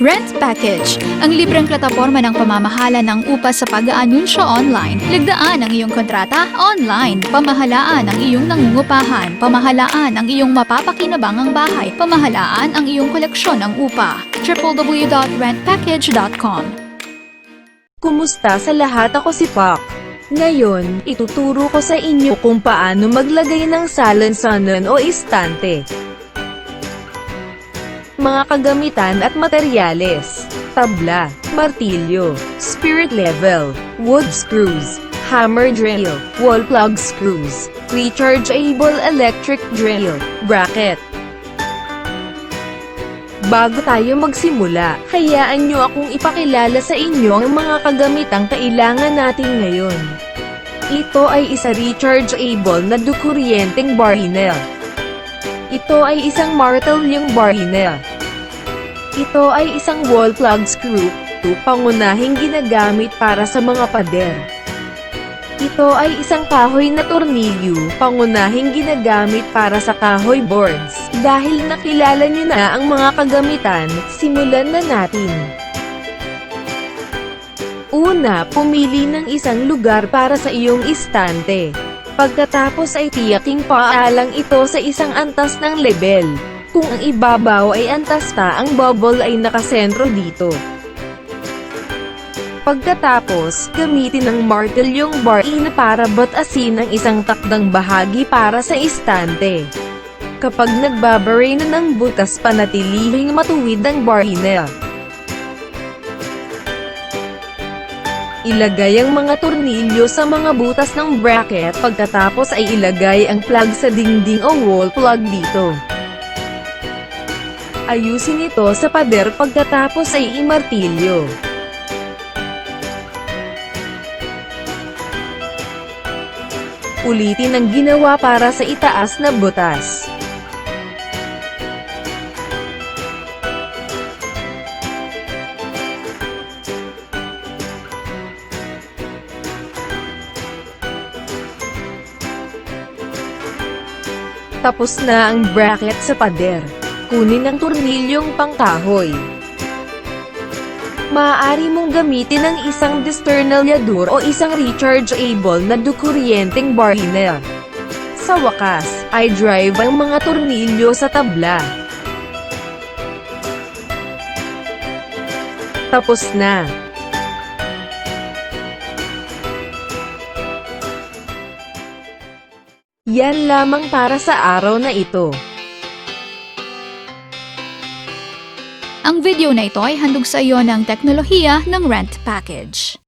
Rent Package, ang libreng plataporma ng pamamahala ng upa sa pag-aanunsyo online. Ligdaan ang iyong kontrata online. Pamahalaan ang iyong nangungupahan. Pamahalaan ang iyong mapapakinabangang bahay. Pamahalaan ang iyong koleksyon ng upa. www.rentpackage.com Kumusta sa lahat ako si Pak. Ngayon, ituturo ko sa inyo kung paano maglagay ng salansanan o istante. Mga kagamitan at materyales. Tabla, martilyo, spirit level, wood screws, hammer drill, wall plug screws, rechargeable electric drill, bracket, Bago tayo magsimula, hayaan nyo akong ipakilala sa inyo ang mga kagamitang kailangan natin ngayon. Ito ay isa rechargeable na dukuryenteng barrel. Ito ay isang martelyong barrel. Ito ay isang wall plug screw, ito pangunahing ginagamit para sa mga pader. Ito ay isang kahoy na tornilyo, pangunahing ginagamit para sa kahoy boards. Dahil nakilala niyo na ang mga kagamitan, simulan na natin. Una, pumili ng isang lugar para sa iyong istante. Pagkatapos ay tiyaking paalang ito sa isang antas ng level. Kung ang ibabaw ay antas pa, ang bubble ay nakasentro dito. Pagkatapos, gamitin ang martelyong bar in para batasin ang isang takdang bahagi para sa istante. Kapag nagbabare na ng butas panatilihing matuwid ang barina. Ilagay ang mga tornilyo sa mga butas ng bracket pagkatapos ay ilagay ang plug sa dingding o wall plug dito. Ayusin ito sa pader pagkatapos ay imartilyo. Ulitin ang ginawa para sa itaas na butas. Tapos na ang bracket sa pader. Kunin ang tornilyong pangkahoy. Maaari mong gamitin ang isang destornillador o isang rechargeable na dukuryenteng barrel. Sa wakas, ay drive ang mga tornilyo sa tabla. Tapos na. Yan lamang para sa araw na ito. Ang video na ito ay handog sa iyo ng teknolohiya ng Rent Package.